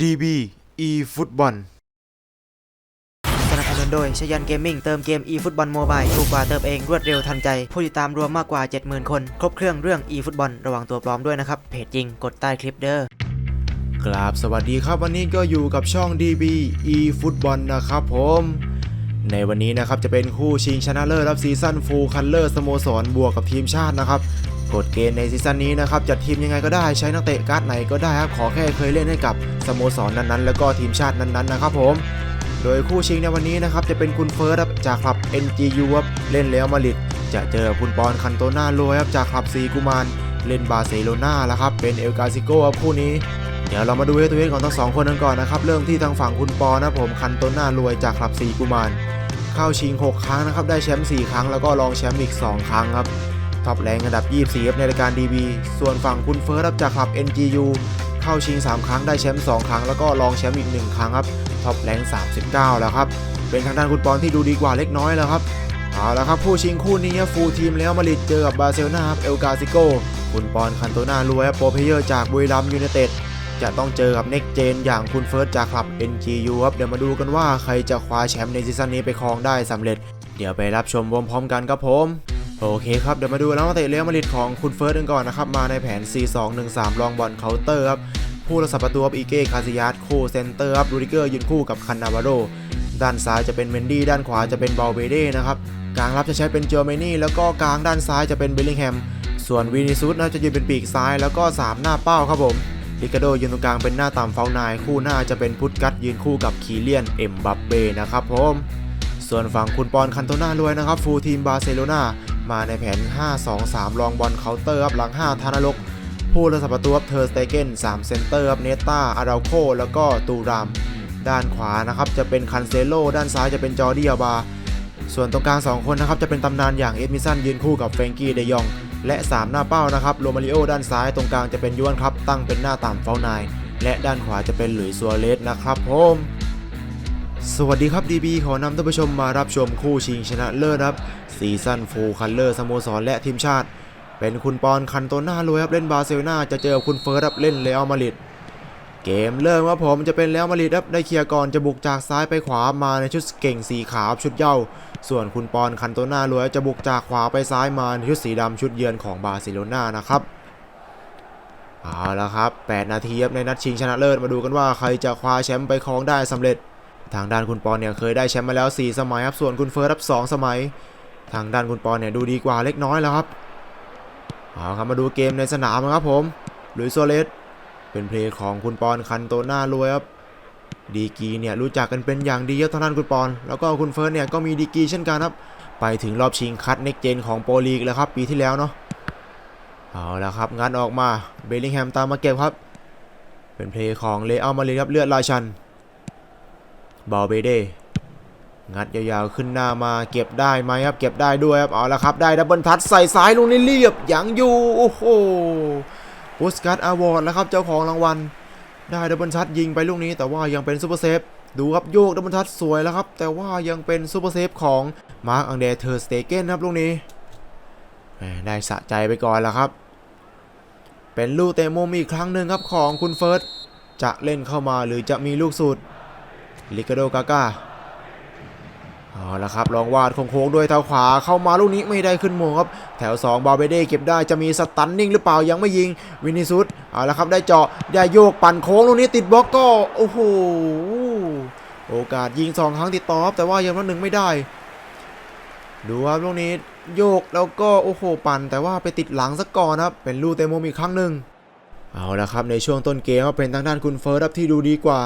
DB e ฟุตบอลสนับสนุนโดยชยันเกมมิ่งเติมเกม e ฟุตบอลโมบายถูกกว่าเติมเองรวดเร็วทันใจ ผู้ติดตามรวมมากกว่า 70,000 คน ครบเครื่องเรื่อง e ฟุตบอลระวังตัวปลอมด้วยนะครับ เพจจริงกดใต้คลิปเด้อกราบสวัสดีครับวันนี้ก็อยู่กับช่อง DB e ฟุตบอลนะครับผมในวันนี้นะครับจะเป็นคู่ชิงชนะเลิศรับซีซั่นฟูลคัลเลอร์สโมสรบวกกับทีมชาตินะครับ กฎเกณฑ์ในซีซั่นนี้นะครับจัดทีมยังไงก็ได้ใช้นักเตะการ์ดไหนก็ได้ครับขอแค่เคยเล่นให้กับสโมสรนั้นๆ แล้วก็ทีมชาตินั้นๆนะครับผมโดยคู่ชิงในวันนี้นะครับจะเป็นคุณเฟิร์สจากคลับ NGU ครับเล่นเรอัลมาดริดจะเจอคุณปอนคันโตนาโรยครับจากคลับซีกุมารเล่นบาร์เซโลนาแล้วครับเป็นเอลกาซิโกครับคู่นี้เดี๋ยวเรามาดูเฮตัวเฮของทั้งสองคนกันก่อนนะครับเริ่มที่ทางฝั่งคุณปอนะผมคันโตน่ารวยจากคลับซีกุมารเข้าชิง 6 ครั้งนะครับได้แชมป์4ครั้งแล้วก็รองแชมป์อีก 2 ครั้งครับ ท็อปแรงอันดับ 24 ครับในรายการ DB ส่วนฝั่งคุณเฟิร์สรับจากคลับ NGU เข้าชิง 3 ครั้งได้แชมป์2ครั้งแล้วก็รองแชมป์อีก 1 ครั้งครับท็อปแรง39 แล้วครับ เป็นทางด้านคุณปอนที่ดูดีกว่าเล็กน้อยแล้วครับเอาละครับผู้ชิงคู่นี้ฟูลทีมแล้วมาริดเจอกับบาร์เซโลนาครับเอลกาซิโกคุณปอนคันโตนารวยครับโปรเพเยอร์จากบุรีรัมย์ยูไนเต็ดจะต้องเจอกับเน็กเจนอย่างคุณเฟิร์สจากคลับ NGU ครับเดี๋ยวมาดูกันว่าใครจะคว้าแชมป์ในซีซั่นนี้ไปครองได้สำเร็จ เดี๋ยวไปรับชมพร้อมๆกันครับผม โอเคครับเดี๋ยวมาดูแล้วนักเตะเรอัลมาริดของคุณเฟิร์สกันก่อนนะครับ มาในแผน 4-2-1-3 ลองบอลเคาน์เตอร์ครับผู้รักษาประตูครับอีเก้คาซิยัสคู่เซนเตอร์ครับรูดิเกอร์ยืนคู่กับคันนาวาโรด้านซ้ายจะเป็นเมนดี้ด้านขวาจะเป็นบาลเบเด้นะครับกลางรับจะใช้เป็นเจอร์เมนี่แล้วก็กลางด้านซ้ายจะเป็นเบลลิงแฮมส่วนวินิซุสนะจะยืนเป็นปีกซ้ายแล้วก็ 3 หน้าเป้าครับผมลิกาโดยืนตรงกลางเป็นหน้าต่ำเฟานายคู่หน้าจะเป็นพุทธกัตยืนคู่กับคีเลียนเอ็มบัปเป้นะครับผมส่วนฝั่งคุณปอนคันโตน่ารวยนะครับฟูลทีมบาร์เซโลนา มาในแผน 5-2-3 ลองบอลเคาน์เตอร์ครับหลัง 5ธนรกผู้รักษาประตูครับเทอร์สเตเกน3เซนเตอร์ครับเนต้าอาราโคแล้วก็ตูรามด้านขวานะครับจะเป็นคันเซโลด้านซ้ายจะเป็นจอร์ดิอาบา ส่วนตรงกลาง 2 คนนะครับจะเป็นตำนานอย่างเอ็ดมิสันยืนคู่กับเฟรงกี้เดยอง และ 3 หน้าเป้านะครับโรมาริโอด้านซ้ายตรงกลางจะเป็นยวนครับตั้งเป็นหน้าต่ำเฟลนายและด้านขวาจะเป็นหลุยส์ซัวเรสนะครับผม สวัสดีครับ DB ขอนำท่านผู้ชมมารับชมคู่ชิงชนะเลิศครับซีซั่นฟูคัลเลอร์สโมสรและทีมชาติ เป็นคุณปอนคันโตน่ารวยครับเล่นบาร์เซโลนาจะเจอคุณเฟิร์สครับเล่นเรอัลมาดริดเกมเริ่มว่าผมจะเป็นแล้วมาริดครับได้เคลียร์ก่อนจะบุกจากซ้ายไปขวามาในชุดเก่งสีขาวชุดเย้าส่วนคุณปอนคันโตน่ารวยจะบุกจากขวาไปซ้ายมาในชุดสีดำชุดเยือนของบาร์เซโลนานะครับเอาละครับ 8 นาทีครับในนัดชิงชนะเลิศมาดูกันว่าใครจะคว้าแชมป์ไปครองได้สำเร็จ ทางด้านคุณปอนเนี่ยเคยได้แชมป์มาแล้ว 4 สมัยครับ ส่วนคุณเฟิร์สรับ 2 สมัย ทางด้านคุณปอนเนี่ยดูดีกว่าเล็กน้อยแล้วครับ เอาครับมาดูเกมในสนามครับผม ลุยโซเลสเป็นเพลงของคุณปอนคันโตน่ารวยครับ ดีกีเนี่ยรู้จักกันเป็นอย่างดีครับทางด้านคุณปอน แล้วก็คุณเฟิร์สเนี่ยก็มีดีกีเช่นกันครับ ไปถึงรอบชิงคัดเน็กเจนของโปรลีกแล้วครับปีที่แล้วเนาะ เอาละครับงัดออกมา เบลลิงแฮมตามมาเก็บครับ เป็นเพลงของเลอัลมาริครับเลือดราชัน บอลเบเดงัดยาวๆขึ้นหน้ามาเก็บได้ไหมครับ เก็บได้ด้วยครับเอาละครับได้ดับเบิลทัชใส่ซ้ายลงนี่เรียบยังอยู่โอ้โหพุสกัตอาวอร์ดแล้วครับเจ้าของรางวัล ได้ดับเบิลชัดยิงไปลูกนี้ แต่ว่ายังเป็นซูเปอร์เซฟดูครับโยกดับเบิลชัดสวยแล้วครับ แต่ว่ายังเป็นซูเปอร์เซฟของมาร์คอังเดเทอร์สเตเกนครับลูกนี้แหมได้สะใจไปก่อนแล้วครับ เป็นลูกเตะมุมอีกครั้งหนึ่งครับของคุณเฟิร์สจะเล่นเข้ามาหรือจะมีลูกสูตร ลิกาโดกาก้าเอาละครับลองวาดโค้งๆด้วยเท้าขวาเข้ามาลูกนี้ไม่ได้ขึ้นโมงครับ แถว 2 บาเบเด้เก็บได้จะมีสตันนิ่งหรือเปล่ายังไม่ยิงวินิซุสเอาละครับได้เจาะได้โยกปั่นโค้งลูกนี้ติดบล็อกก็โอ้โหโอกาสยิง 2 ครั้งติดต่อแต่ว่ายังนัดหนึ่งไม่ได้ ดูครับลูกนี้โยกแล้วก็โอ้โหปั่น แต่ว่าไปติดหลังซะก่อนครับเป็นลูกเตมุมอีกครั้งหนึ่งเอาละครับในช่วงต้นเกมก็เป็นทางด้านคุณเฟิร์สที่ดูดีกว่า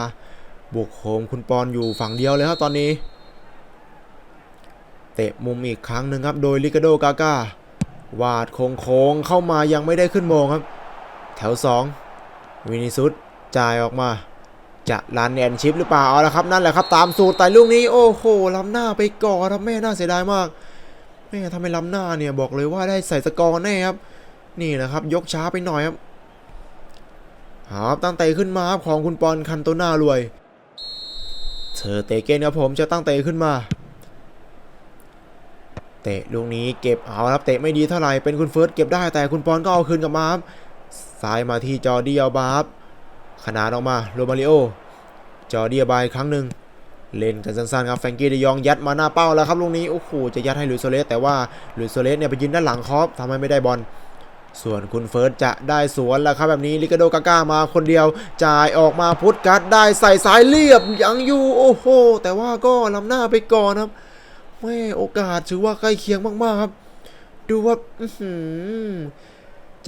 บุกโฮมคุณปอนอยู่ฝั่งเดียวเลยครับตอนนี้ เตะมุมอีกครั้งหนึ่งครับ โดยลิกาโดกาก้าวาดโค้งเข้ามายังไม่ได้ขึ้นโมงครับ แถว 2 วินิซุสจ่ายออกมา จะลันแอนชิปหรือเปล่าเอาละครับ นั่นแหละครับตามสูตรแต่ลูกนี้โอ้โหล้ำหน้าไปก่อนครับแม่น่าเสียดายมากแม่ทำไมล้ำหน้าเนี่ยบอกเลยว่าได้ใส่สกอร์แน่ครับนี่แหละครับยกช้าไปหน่อยครับครับตั้งเตะขึ้นมาครับของคุณปอนคันโตน่ารวย อเตะเกนครับผมจะตั้งเตะขึ้นมา เตะลูกนี้เก็บเอาครับเตะไม่ดีเท่าไหร่เป็นคุณเฟิร์สเก็บได้แต่คุณปอนก็เอาคืนกลับมาครับซ้ายมาที่จอร์ดีอัลบารับขนานออกมาโรมาริโอจอร์เดียบายครั้งหนึ่งเล่นกันสั้นๆครับแฟงกี้เดยองยัดมาหน้าเป้าแล้วครับลูกนี้โอ้โหจะยัดให้ลุยโซเลสแต่ว่าลุยโซเลสเนี่ยไปยืนด้านหลังคอฟทำให้ไม่ได้บอล ส่วนคุณเฟิร์สจะได้สวนแล้วครับแบบนี้ลิกาโดกาก้ามาคนเดียวจ่ายออกมาพุทธกัดได้ใส่สายเรียบยังอยู่โอ้โหแต่ว่าก็ล้ำหน้าไปก่อนครับแม่โอกาสถือว่าใกล้เคียงมากๆครับ ดูว่า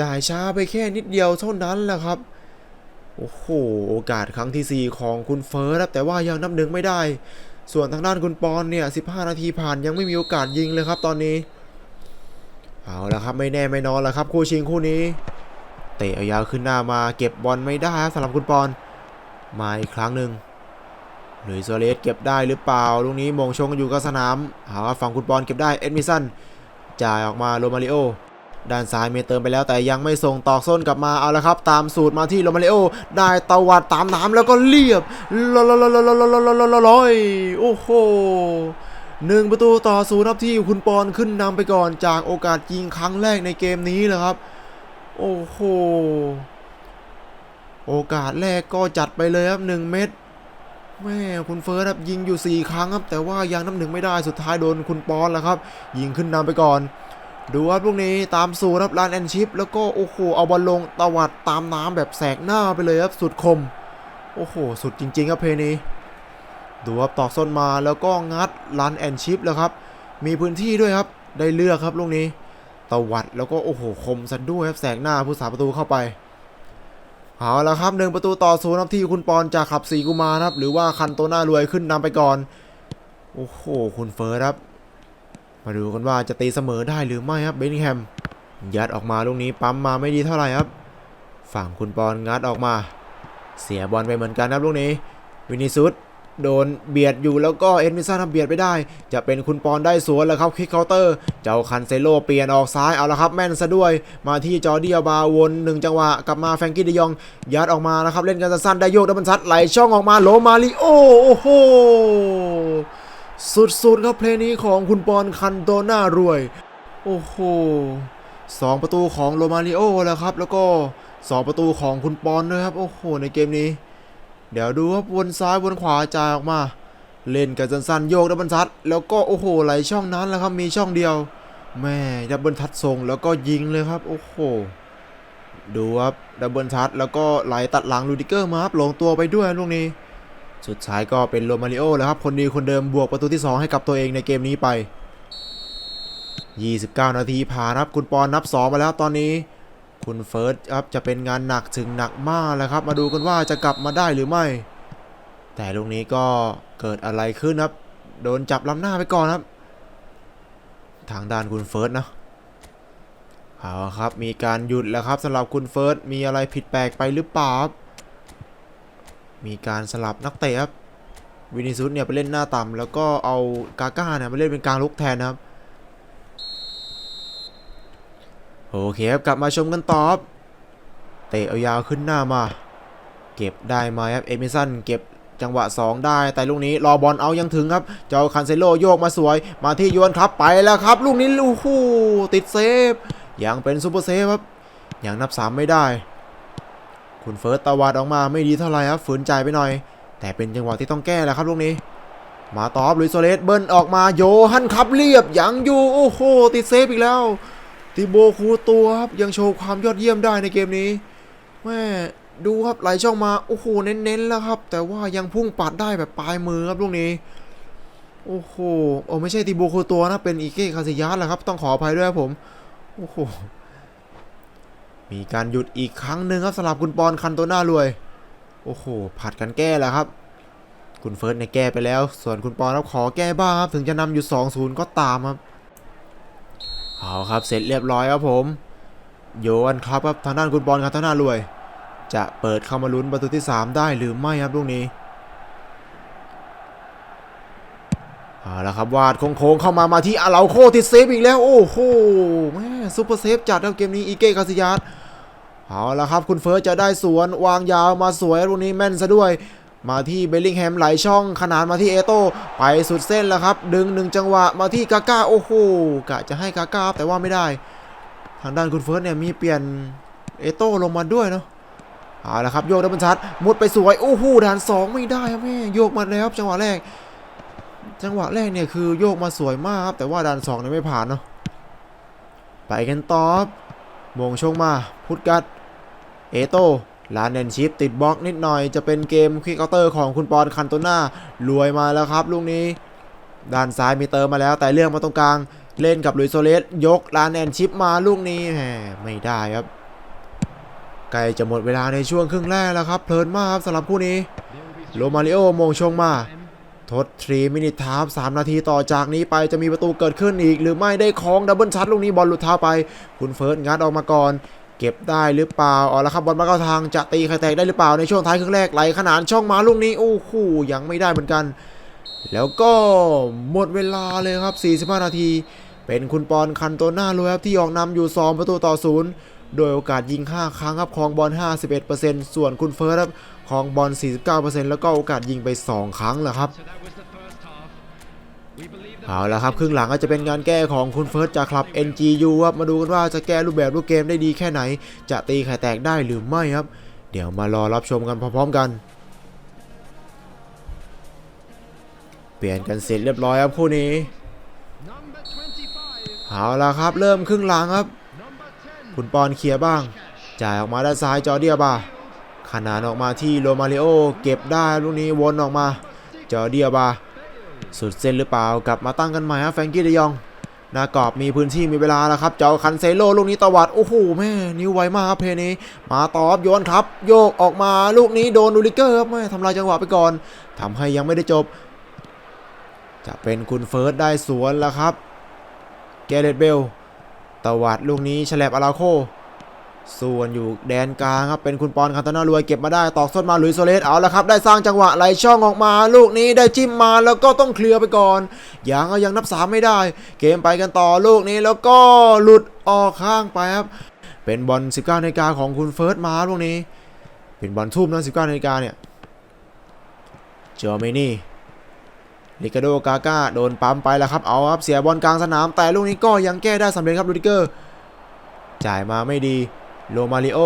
จ่ายช้าไปแค่นิดเดียวเท่านั้นแหละครับโอ้โหโอกาสครั้งทีสี่4 ของคุณเฟิร์สครับแต่ว่ายังนับหนึ่งไม่ได้ ส่วนทางด้านคุณปอนเนี่ย15 นาทีผ่านยังไม่มีโอกาสยิงเลยครับตอนนี้ เอาละครับไม่แน่ไม่นอนแล้วครับคู่ชิงคู่นี้ เตะยาวขึ้นหน้ามาเก็บบอลไม่ได้ครับสำหรับคุณปอนมาอีกครั้งหนึ่งหรือโซเลสเก็บได้หรือเปล่าลูกนี้มองชงกันอยู่กับสนามหาฝั่งคุณปอนเก็บได้เอ็ดมิสันจ่ายออกมาโรมาริโอด้านซ้ายเมเติมไปแล้วแต่ยังไม่ส่งตอกส้นกลับมาเอาละครับ ตามสูตรมาที่โรมาริโอได้ตวัดตามน้ำแล้วก็เรียบลอยโอ้โห หนึ่งประตูต่อศูนย์ครับที่คุณปอนขึ้นนำไปก่อนจากโอกาสยิงครั้งแรกในเกมนี้แหละครับ โอ้โห โอกาสแรกก็จัดไปเลยครับหนึ่งเม็ดแม่คุณเฟิร์สครับยิงอยู่ 4 ครั้งครับ แต่ว่ายังน้ำหนึ่งไม่ได้สุดท้ายโดนคุณปอนแล้วครับ ยิงขึ้นนำไปก่อน ดูครับลูกนี้ตามสูครับลานแอนชิป แล้วก็โอ้โหเอาบอลลงตวัดตามน้ำแบบแสกหน้าไปเลยครับสุดคม โอ้โห สุดจริง ๆ ครับเพลนี้ ดูครับตอกส้นมาแล้วก็งัดลันแอนชิปแล้วครับ มีพื้นที่ด้วยครับ ได้เลือกครับลูกนี้ตวัดแล้วก็โอ้โหคมซะด้วยครับแสกหน้าผู้สาประตูเข้าไปเอาละครับหนึ่งประตูต่อศูนย์ครับที่คุณปอนจากขับสีกุมารครับ หรือว่าคันโตหน้ารวยขึ้นนำไปก่อน โอ้โหคุณเฟิร์สครับ มาดูกันว่าจะตีเสมอได้หรือไม่ครับเบนนิงแฮมยัดออกมาลูกนี้ปั๊มมาไม่ดีเท่าไหร่ครับ ฝั่งคุณปอนงัดออกมา เสียบอลไปเหมือนกันครับลูกนี้ วินิซุส โดนเบียดอยู่แล้วก็เอ็ดมิสันทำเบียดไปได้ จะเป็นคุณปอนได้สวนแล้วครับคลิกเคาน์เตอร์เจ้าคันเซโลเปลี่ยนออกซ้ายเอาละครับแม่นซะด้วยมาที่จอร์เดียบาวนหนึ่งจังหวะกลับมาแฟงกี้เดยอง ยัดออกมาแล้วครับเล่นกันสั้นได้โยกดับเบิลซัดไหลช่องออกมาโลมาริโอโอ้โหสุดๆครับเพลงนี้ของคุณปอนคันโตน่ารวย โอ้โหสองประตูของโรมาริโอแล้วครับ แล้วก็สองประตูของคุณปอนด้วยครับ โอ้โห ในเกมนี้ เดี๋ยวดูครับวนซ้ายวนขวาจ่ายออกมา เล่นกันสั้นๆโยกดับเบิลทัด แล้วก็โอ้โหไหลช่องนั้นแล้วครับมีช่องเดียว แม่ดับเบิลทัดส่งแล้วก็ยิงเลยครับ โอ้โหดูครับดับเบิลทัดแล้วก็ไหลตัดหลังลูดิเกอร์มาครับลงตัวไปด้วยลูกนี้ สุดท้ายก็เป็นโรมาริโอแล้วครับคนดีคนเดิมบวกประตูที่ 2 ให้กับตัวเองในเกมนี้ไป 29 นาทีผ่านครับคุณปอนนับ2มาแล้วตอนนี้ คุณเฟิร์สครับจะเป็นงานหนักถึงหนักมากแล้วครับ มาดูกันว่าจะกลับมาได้หรือไม่ แต่ลูกนี้ก็เกิดอะไรขึ้นครับ โดนจับล้ำหน้าไปก่อนครับ ทางด้านคุณเฟิร์สนะเอาครับ มีการหยุดแล้วครับสำหรับคุณเฟิร์สมีอะไรผิดแปลกไปหรือเปล่าครับมีการสลับนักเตะครับวินิซุสเนี่ยไปเล่นหน้าต่ำแล้วก็เอากาก้าเนี่ยมาเล่นเป็นกลางลุกแทนนะครับ โอเคครับกลับมาชมกันต่อครับเตะเอายาวขึ้นหน้ามา เก็บได้ไหมครับเอมิสันเก็บจังหวะ 2 ได้แต่ลูกนี้รอบอลเอายังถึงครับ เจ้าคันเซโลโยกมาสวย มาที่ยวนครับไปแล้วครับ ลูกนี้ลูกคู่ติดเซฟยังเป็นซูเปอร์เซฟครับยังนับ 3 ไม่ได้ คุณเฟิร์สตะวัดออกมาไม่ดีเท่าไหร่ครับฝืนใจไปหน่อย แต่เป็นจังหวะที่ต้องแก้แหละครับลูกนี้ มาตอบลุยโซเลสเบิ้ลออกมาโยฮันครับเรียบยังอยู่โอ้โหติดเซฟอีกแล้ว ติโบคูตัวครับยังโชว์ความยอดเยี่ยมได้ในเกมนี้แม่ดูครับไหลช่องมาโอ้โหเน้นๆแล้วครับ แต่ว่ายังพุ่งปัดได้แบบปลายมือครับลูกนี้โอ้โหโอ้ไม่ใช่ติโบคูตัวนะเป็นอีเก้คาซิยัสแหละครับต้องขออภัยด้วยครับผมโอ้โหมีการหยุดอีกครั้งหนึ่งครับสำหรับคุณปอนคันโตน่ารวย โอ้โหผัดกันแก้แหละครับ คุณเฟิร์สเนี่ยแก้ไปแล้ว ส่วนคุณปอนรับขอแก้บ้างครับถึงจะนำอยู่2-0ก็ตามครับ เอาครับเสร็จเรียบร้อยครับผม โยนครับครับทางด้านคุณบอลครับทางด้านรวย จะเปิดเข้ามาลุ้นประตูที่ 3 ได้หรือไม่ครับลูกนี้เอาละครับวาดโค้งๆเข้ามามาที่อาเลาโคติดเซฟอีกแล้ว โอ้โหแม่ซุปเปอร์เซฟจัดครับเกมนี้อีเก้คาซิยัสเอาละครับคุณเฟิร์สจะได้สวนวางยาวมาสวยลูกนี้แม่นซะด้วย มาที่เบลลิงแฮมไหลช่องขนานมาที่เอโต้ไปสุดเส้นแล้วครับ ดึงหนึ่งจังหวะมาที่กาก้าโอ้โหกะจะให้กาก้าแต่ว่าไม่ได้ ทางด้านคุณเฟิร์สเนี่ยมีเปลี่ยนเอโต้ลงมาด้วยเนาะเอาละครับโยกดับเบิลชัดมุดไปสวยโอ้โหด่านสองไม่ได้ครับแม่โยกมาแล้วจังหวะแรก จังหวะแรกเนี่ยคือโยกมาสวยมากครับแต่ว่าด่านสองเนี่ยไม่ผ่านเนาะไปกันต่อบมงชงมาพุทธกัดเอโต ลานเนนชิปติดบล็อกนิดหน่อยจะเป็นเกมควิกเคาน์เตอร์ของคุณปอนคันโตน่ารวยมาแล้วครับลูกนี้ ด้านซ้ายมีเติมมาแล้ว แต่เรื่องมาตรงกลางเล่นกับลุยโซเลสยกลานแอนชิปมาลูกนี้แหมไม่ได้ครับใกล้จะหมดเวลาในช่วงครึ่งแรกแล้วครับเพลินมากครับสำหรับคู่นี้โรมาริโอมงชงมาทดทรีมินิทาร์สามนาทีต่อจากนี้ไปจะมีประตูเกิดขึ้นอีก หรือไม่ได้คล้องดับเบิลชัดลูกนี้บอลหลุดเท้าไป คุณเฟิร์สงัดออกมาก่อน เก็บได้หรือเปล่าเอาละครับบอลมาเข้าทางจะตีใครแตกได้หรือเปล่าในช่วงท้ายครึ่งแรกไหลขนานช่องมาลูกนี้โอ้โหยังไม่ได้เหมือนกัน แล้วก็หมดเวลาเลยครับ 45 นาที เป็นคุณปอนคันโตน่าเลยครับที่ออกนำอยู่ 2 ประตูต่อศูนย์โดยโอกาสยิง 5 ครั้งครับครองบอล 51%ส่วนคุณเฟิร์สครับครองบอล 49%แล้วก็โอกาสยิงไป 2 ครั้งแหละครับ เอาละครับครึ่งหลังก็จะเป็นงานแก้ของคุณเฟิร์สจากคลับ NGU ครับมาดูกันว่าจะแก้รูปแบบรูปเกมได้ดีแค่ไหน จะตีไข่แตกได้หรือไม่ครับ เดี๋ยวมารอรับชมกันพร้อมๆกันเปลี่ยนกันเสร็จเรียบร้อยครับคู่นี้เอาละครับ เริ่มครึ่งหลังครับ คุณปอนเคลียร์บ้าง จ่ายออกมาด้านซ้ายจอร์เดียบาขนานออกมาที่โรมาริโอเก็บได้ลูกนี้วนออกมา จอร์เดียบา สุดเส้นหรือเปล่ากลับมาตั้งกันใหม่ครับแฟรงกี้เดยองหน้ากรอบมีพื้นที่มีเวลาแล้วครับเจ้าคันเซโลลูกนี้ตวัด โอ้โหแม่นิ้วไวมากครับเพนี้ มาตอบโยนครับ โยกออกมาลูกนี้โดนดูลิเกอร์ครับแม่ทำลายจังหวะไปก่อนทำให้ยังไม่ได้จบ จะเป็นคุณเฟิร์สได้สวนแล้วครับแกเรตเบลตวัดลูกนี้ฉลบอาราโค ส่วนอยู่แดนกลางครับเป็นคุณปอนคันตนารวยเก็บมาได้ตอกส้นมาหลุยโซเลสเอาละครับ ได้สร้างจังหวะไหลช่องออกมา ลูกนี้ได้จิ้มมาแล้วก็ต้องเคลียร์ไปก่อนยังเอายังนับสามไม่ได้ เกมไปกันต่อลูกนี้แล้วก็หลุดออกข้างไปครับ เป็นบอล 19นาฬิกาของคุณเฟิร์สมาลูกนี้ เป็นบอลทุ่มนะ19นาฬิกาเนี่ยเจอเมนี่ลิกาโดกาก้าโดนปั๊มไปแล้วครับเอาครับเสียบอลกลางสนาม แต่ลูกนี้ก็ยังแก้ได้สำเร็จครับลูดิเกอร์ จ่ายมาไม่ดี โรมาริโอ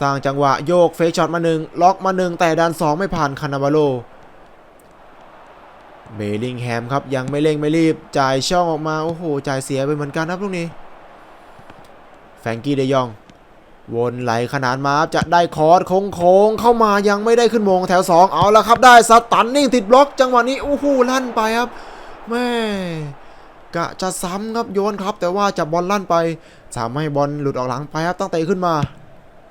สร้างจังหวะโยกเฟกช็อตมาหนึ่งล็อกมาหนึ่งแต่ดันสองไม่ผ่านคานาบาโลเบลลิงแฮมครับยังไม่เร่งไม่รีบ จ่ายช่องออกมา โอ้โห จ่ายเสียไปเหมือนกันครับลูกนี้ แฟรงกี้เดยอง วนไหลขนานมาครับจะได้คอร์สโค้งเข้ามายังไม่ได้ขึ้นมงแถว 2 เอาละครับได้สตันนิ่งติดบล็อกจังหวะนี้ โอ้โห ลั่นไปครับแม่กะจะซ้ำครับโยนครับ แต่ว่าจับบอลลั่นไป ทำให้บอลหลุดออกหลังไปครับตั้งแต่ขึ้นมา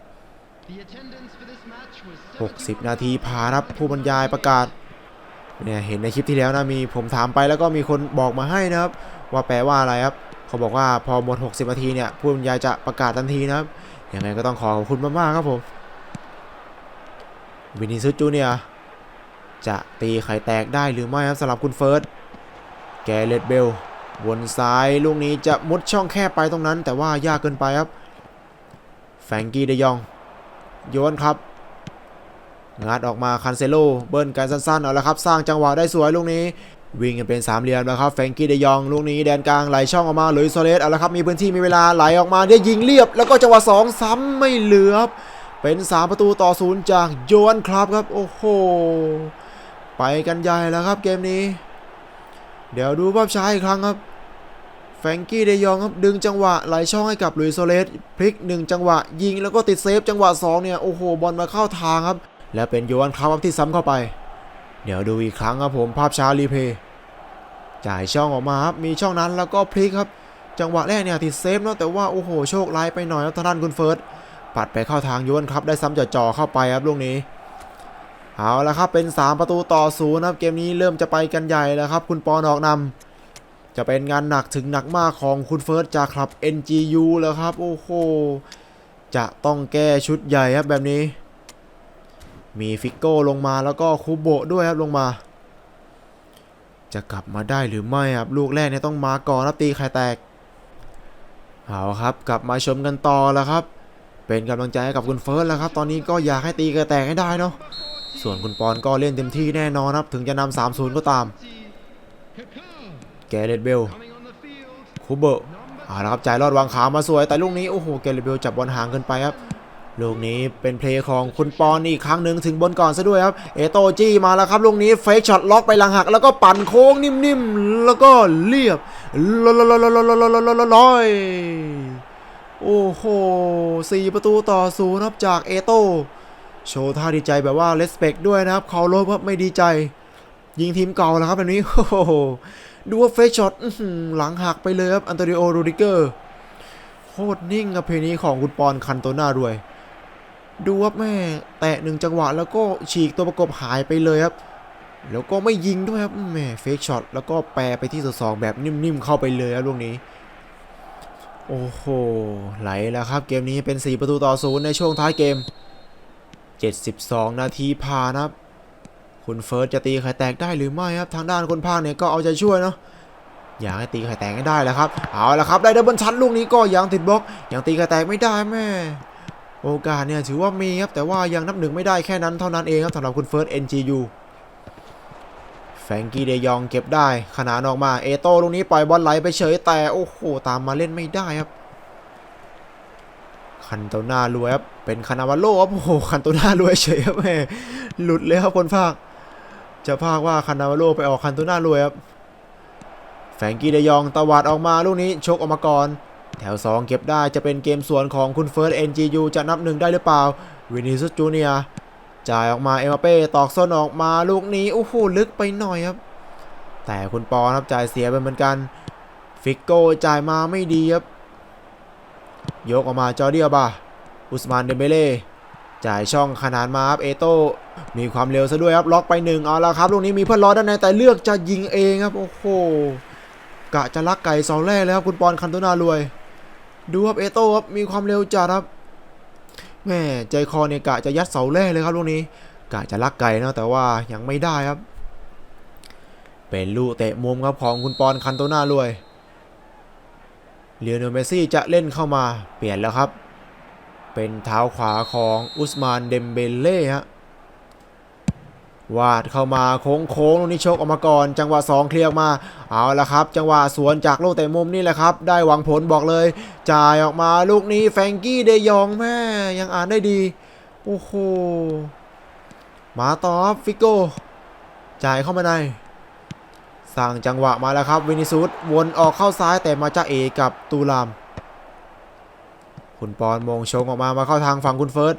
60 นาทีผ่านครับผู้บรรยายประกาศเนี่ยเห็นในคลิปที่แล้วนะมีผมถามไปแล้วก็มีคนบอกมาให้นะครับ ว่าแปลว่าอะไรครับ เขาบอกว่าพอหมด 60 นาทีเนี่ยผู้บรรยายจะประกาศทันทีนะครับยังไงก็ต้องขอขอบคุณมากๆครับผมวินิซุจูเนียจะตีไข่แตกได้หรือไม่ครับสำหรับคุณเฟิร์สแกเลตเบล วนซ้ายลูกนี้จะมุดช่องแคบไปตรงนั้น แต่ว่ายากเกินไปครับ แฟงกี้เดยอง โยนครับงัดออกมาคันเซโลเบิ้ลกันสั้นๆเอาละครับ สร้างจังหวะได้สวยลูกนี้ วิ่งกันเป็นสามเหลี่ยมแล้วครับแฟงกี้เดยองลูกนี้แดนกลางไหลช่องออกมาหลุยโซเลสเอาละครับมีพื้นที่มีเวลาไหลออกมาได้ยิงเรียบ แล้วก็จังหวะ2ซ้ำไม่เหลือครับเป็น 3 ประตูต่อศูนย์จากโยนครับครับ โอ้โห ไปกันใหญ่แล้วครับเกมนี้ เดี๋ยวดูภาพช้าอีกครั้งครับ แฟรงกี้เดยองครับดึงจังหวะไหลช่องให้กับลุยโซเลสพลิก 1 จังหวะ ยิงแล้วก็ติดเซฟจังหวะ2เนี่ยโอ้โหบอลมาเข้าทางครับ และเป็นโยนครับที่ซ้ำเข้าไป เดี๋ยวดูอีกครั้งครับผมภาพช้ารีเพย์จ่ายช่องออกมาครับมีช่องนั้นแล้วก็พลิกครับ จังหวะแรกเนี่ยติดเซฟเนาะแต่ว่าโอ้โหโชคร้ายไปหน่อยครับทางด้านคุณเฟิร์สปัดไปเข้าทางโยนครับได้ซ้ำจ่อๆเข้าไปครับลูกนี้เอาละครับเป็น 3 ประตูต่อศูนย์ครับเกมนี้เริ่มจะไปกันใหญ่แล้วครับ คุณปอนออกนำ จะเป็นงานหนักถึงหนักมากของคุณเฟิร์สจากคลับ NGU แล้วครับ โอ้โห จะต้องแก้ชุดใหญ่ครับแบบนี้ มีฟิกโก้ลงมาแล้วก็คูโบะด้วยครับลงมา จะกลับมาได้หรือไม่ครับ ลูกแรกเนี่ยต้องมาก่อนครับตีไข่แตก เอาครับ กลับมาชมกันต่อแล้วครับ เป็นกำลังใจให้กับคุณเฟิร์สแล้วครับ ตอนนี้ก็อยากให้ตีไข่แตกให้ได้เนาะส่วนคุณปอนก็เล่นเต็มที่แน่นอนครับ ถึงจะนำสามศูนย์ก็ตาม แกเรตเบลคูเบอร์เอาละครับจ่ายรอดวางขามาสวยแต่ลูกนี้ โอ้โหเกเรตเบลจับบอลห่างเกินไปครับลูกนี้เป็นเพลย์ของคุณปอนอีกครั้งหนึ่งถึงบนก่อนซะด้วยครับ เอโตจี้มาแล้วครับลูกนี้เฟกช็อตล็อกไปหลังหัก แล้วก็ปั่นโค้งนิ่มๆ แล้วก็เรียบลอยลอยโอ้โหสี่ประตูต่อศูนย์ครับจากเอโตโชว์ท่าดีใจแบบว่าเลสเปกด้วยนะครับเขาลบครับไม่ดีใจ ยิงทีมเก่าแล้วครับแบบนี้โอ้โห ดูว่าเฟกช็อตหลังหักไปเลยครับ อันโตนิโอ รูดิเกอร์ โคตรนิ่งกับเพลงนี้ของคุณปอนคันโตน่ารวย ดูครับแม่แตะหนึ่งจังหวะแล้วก็ฉีกตัวประกบหายไปเลยครับ แล้วก็ไม่ยิงด้วยครับแม่เฟกช็อตแล้วก็แปรไปที่ตัวสองแบบนิ่มๆเข้าไปเลยครับลูกนี้โอ้โห ไหลแล้วครับ เกมนี้เป็น 4 ประตูต่อศูนย์ในช่วงท้ายเกม 72 นาทีผ่านครับ คุณเฟิร์สจะตีไข่แตกได้หรือไม่ครับ ทางด้านคนพากเนี่ยก็เอาใจช่วยเนาะอยากให้ตีไข่แตกให้ได้แหล้วครับเอาละครับได้ดับเบิลชัดลูกนี้ก็ยังติดบล็อกยังตีไข่แตกไม่ได้แม่โอกาสเนี่ยถือว่ามีครับแต่ว่ายังนับหนึ่งไม่ได้แค่นั้นเท่านั้นเองครับสำหรับคุณเฟิร์ส NGU แฟงกี้เดยองเก็บได้ขนานออกมาเอโต้ลูกนี้ปล่อยบอลไหลไปเฉยแต่โอ้โหตามมาเล่นไม่ได้ครับคันโตน่ารวยครับเป็นคานาวาโลครับโอ้โหคันโตน่ารวยเฉยครับแม่หลุดเลยครับคนภาค จะภาคว่าคานาวาโลไปออกคันโตน่ารวยครับ แฟรงกี้เดยองตวาดออกมาลูกนี้ชกออกมาก่อน แถว 2 เก็บได้จะเป็นเกมสวนของคุณเฟิร์ส NGU จะนับหนึ่งได้หรือเปล่า วินิซุสจูเนียจ่ายออกมาเอมาเป้ตอกส้นออกมาลูกนี้โอ้โหลึกไปหน่อยครับ แต่คุณปอครับจ่ายเสียไปเหมือนกัน ฟิกโก้จ่ายมาไม่ดีครับ ยกออกมาจอเดียบาอุสมานเดมเบเล่ จ่ายช่องขนานมาครับเอโต้มีความเร็วซะด้วยครับล็อกไปหนึ่งเอาละครับลูกนี้มีเพื่อนรอด้านในแต่เลือกจะยิงเองครับโอ้โหกะจะลักไก่เสาแรกเลยครับคุณปอนคันโตนารวย ดูครับเอโต้ครับมีความเร็วจัดครับแม่ใจคอเนี่ยกะจะยัดเสาแรกเลยครับลูกนี้กะจะลักไก่นะแต่ว่ายังไม่ได้ครับ เป็นลูกเตะมุมครับของคุณปอนคันโตนารวยเลียโนเมซี่จะเล่นเข้ามาเปลี่ยนแล้วครับ เป็นเท้าขวาของอุสมานเดมเบเล่ฮะวาดเข้ามาโค้งโค้งลูกนี้ชกออกมาก่อน จังหวะ2เคลียร์มาเอาละครับ จังหวะสวนจากลูกเตะมุมนี่แหละครับ ได้หวังผลบอกเลย จ่ายออกมาลูกนี้แฟงกี้เดยองแม่ยังอ่านได้ดีโอ้โหมาต่อฟิโก้จ่ายเข้ามาในสร้างจังหวะมาแล้วครับวินิซูสวนออกเข้าซ้ายแต่มาจ้าเอกับตูราม คุณปอนมงชงออกมามาเข้าทางฝั่งคุณเฟิร์ส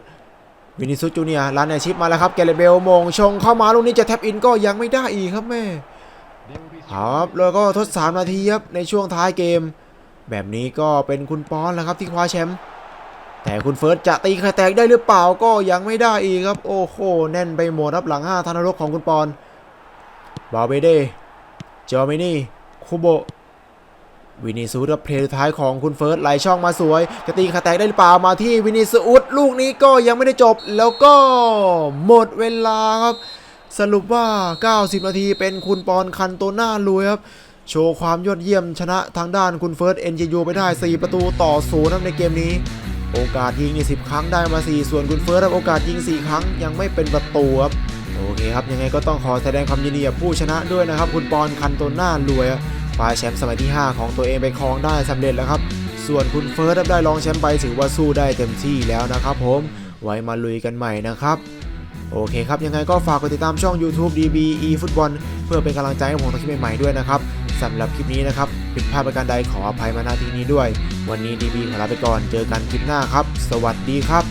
วินิซูสจูเนียร์ลันแอชิปมาแล้วครับแกเรเบลมงชงเข้ามาลูกนี้จะแท็บอินก็ยังไม่ได้อีกครับแม่ครับแล้วก็ทด3นาทีครับในช่วงท้ายเกม แบบนี้ก็เป็นคุณปอนแล้วครับที่คว้าแชมป์แต่คุณเฟิร์สจะตีไข่แตกได้หรือเปล่าก็ยังไม่ได้อีกครับ โอ้โหแน่นไปหมดครับหลัง5ธนรกของคุณปอนบาเบเดจอมินี่คูโบ วินิสูสครับเพลย์ท้ายของคุณเฟิร์สไหลช่องมาสวย จะตีขาแตกได้หรือเปล่ามาที่วินิสูสลูกนี้ก็ยังไม่ได้จบ แล้วก็หมดเวลาครับ สรุปว่า 90 นาทีเป็นคุณปอนคันโตน่าลุยครับโชว์ความยอดเยี่ยมชนะทางด้านคุณเฟิร์สเอ็นจียูไปได้ 4 ประตูต่อศูนย์ครับในเกมนี้ โอกาสยิงนี่10 ครั้งได้มา 4 ส่วนคุณเฟิร์สรับโอกาสยิง 4 ครั้งยังไม่เป็นประตูครับ โอเคครับยังไงก็ต้องขอแสดงความยินดีกับผู้ชนะด้วยนะครับ คุณปอนคันโตน่ารวยคว้าแชมป์สมัยที่ 5 ของตัวเองไปครองได้สำเร็จแล้วครับ ส่วนคุณเฟิร์สได้รองแชมป์ไปถือว่าสู้ได้เต็มที่แล้วนะครับ ผมไว้มาลุยกันใหม่นะครับโอเคครับ ยังไงก็ฝากกดติดตามช่อง YouTube DBE ฟุตบอลเพื่อเป็นกำลังใจให้ผมทำคลิปใหม่ๆด้วยนะครับสำหรับคลิปนี้นะครับผิดพลาดประการใดขออภัยมาณที่นี้ด้วย วันนี้ DB ขอลาไปก่อนเจอกันคลิปหน้าครับ สวัสดีครับ